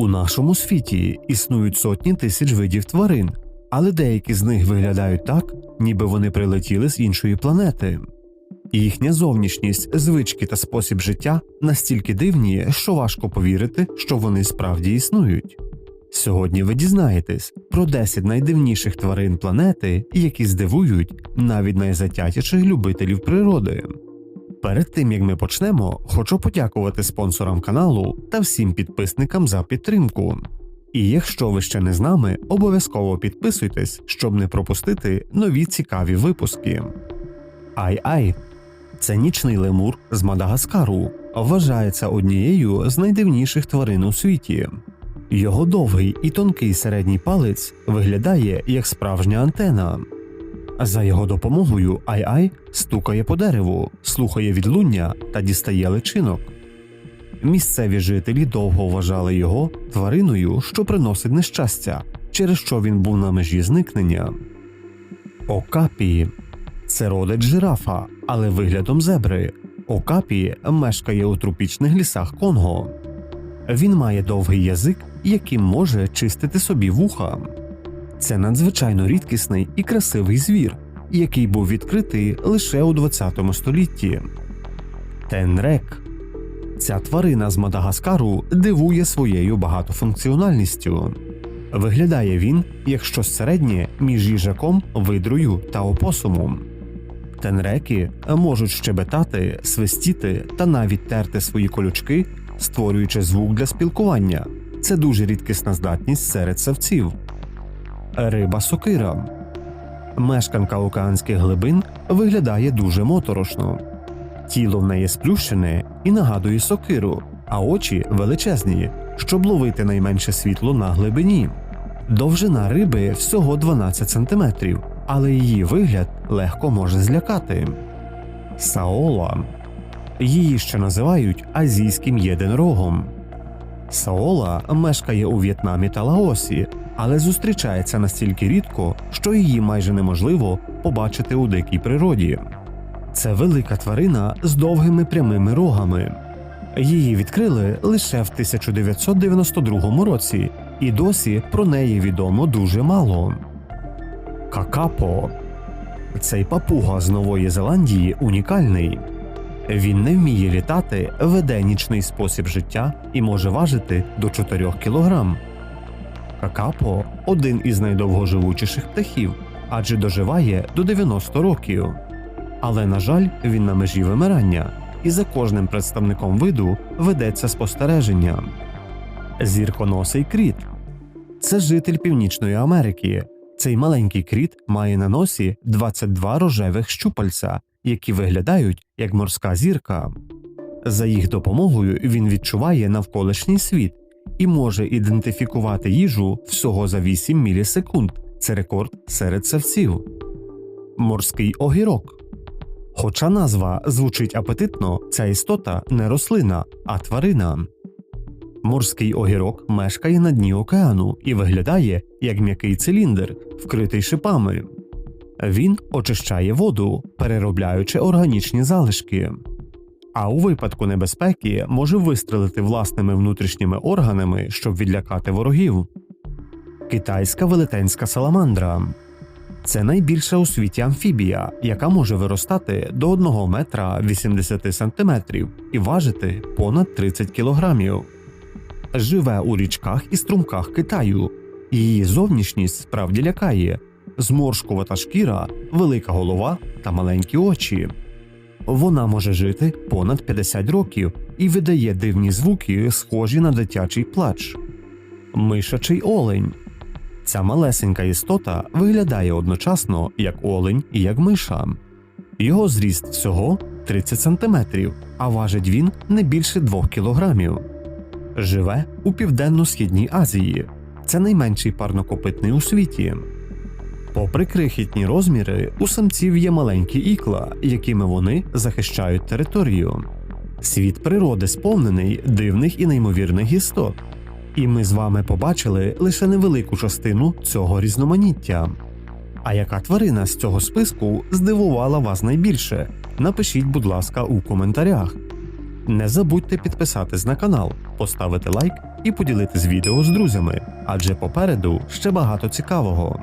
У нашому світі існують сотні тисяч видів тварин, але деякі з них виглядають так, ніби вони прилетіли з іншої планети. Їхня зовнішність, звички та спосіб життя настільки дивні, що важко повірити, що вони справді існують. Сьогодні ви дізнаєтесь про 10 найдивніших тварин планети, які здивують навіть найзатятіших любителів природи. Перед тим як ми почнемо, хочу подякувати спонсорам каналу та всім підписникам за підтримку. І якщо ви ще не з нами, обов'язково підписуйтесь, щоб не пропустити нові цікаві випуски. Ай-ай це нічний лемур з Мадагаскару, вважається однією з найдивніших тварин у світі. Його довгий і тонкий середній палець виглядає як справжня антена. За його допомогою Ай-Ай стукає по дереву, слухає відлуння та дістає личинок. Місцеві жителі довго вважали його твариною, що приносить нещастя, через що він був на межі зникнення. Окапі це родич жирафа, але виглядом зебри. Окапі мешкає у тропічних лісах Конго. Він має довгий язик, яким може чистити собі вуха. Це надзвичайно рідкісний і красивий звір, який був відкритий лише у 20 столітті. Тенрек ця тварина з Мадагаскару дивує своєю багатофункціональністю. Виглядає він як щось середнє між їжаком, видрою та опосумом. Тенреки можуть щебетати, свистіти та навіть терти свої колючки, створюючи звук для спілкування. Це дуже рідкісна здатність серед савців. Риба сокира. Мешканка океанських глибин виглядає дуже моторошно. Тіло в неї сплющене і нагадує сокиру, а очі величезні, щоб ловити найменше світло на глибині. Довжина риби всього 12 см, але її вигляд легко може злякати. Саола. Її ще називають азійським єдинорогом. Саола мешкає у В'єтнамі та Лаосі, але зустрічається настільки рідко, що її майже неможливо побачити у дикій природі. Це велика тварина з довгими прямими рогами. Її відкрили лише в 1992 році, і досі про неї відомо дуже мало. Какапо цей папуга з Нової Зеландії унікальний. Він не вміє літати, веде нічний спосіб життя і може важити до 4 кг. Какапо один із найдовгоживучіших птахів, адже доживає до 90 років. Але, на жаль, він на межі вимирання, і за кожним представником виду ведеться спостереження. Зірконосий кріт це житель Північної Америки. Цей маленький кріт має на носі 22 рожевих щупальця, які виглядають як морська зірка. За їх допомогою він відчуває навколишній світ і може ідентифікувати їжу всього за 8 мілісекунд. Це рекорд серед савців. Морський огірок. Хоча назва звучить апетитно, ця істота не рослина, а тварина. Морський огірок мешкає на дні океану і виглядає як м'який циліндр, вкритий шипами. Він очищає воду, переробляючи органічні залишки. А у випадку небезпеки може вистрелити власними внутрішніми органами, щоб відлякати ворогів. Китайська велетенська саламандра це найбільша у світі амфібія, яка може виростати до 1 метра 80 сантиметрів і важити понад 30 кілограмів. Живе у річках і струмках Китаю. Її зовнішність справді лякає зморшкувата шкіра, велика голова та маленькі очі. Вона може жити понад 50 років і видає дивні звуки, схожі на дитячий плач. Мишачий олень. Ця малесенька істота виглядає одночасно як олень і як миша. Його зріст всього 30 см, а важить він не більше 2 кілограмів. Живе у південно-східній Азії. Це найменший парнокопитний у світі. Попри крихітні розміри, у самців є маленькі ікла, якими вони захищають територію. Світ природи сповнений дивних і неймовірних істот. І ми з вами побачили лише невелику частину цього різноманіття. А яка тварина з цього списку здивувала вас найбільше? Напишіть, будь ласка, у коментарях. Не забудьте підписатись на канал, поставити лайк і поділитись відео з друзями, адже попереду ще багато цікавого.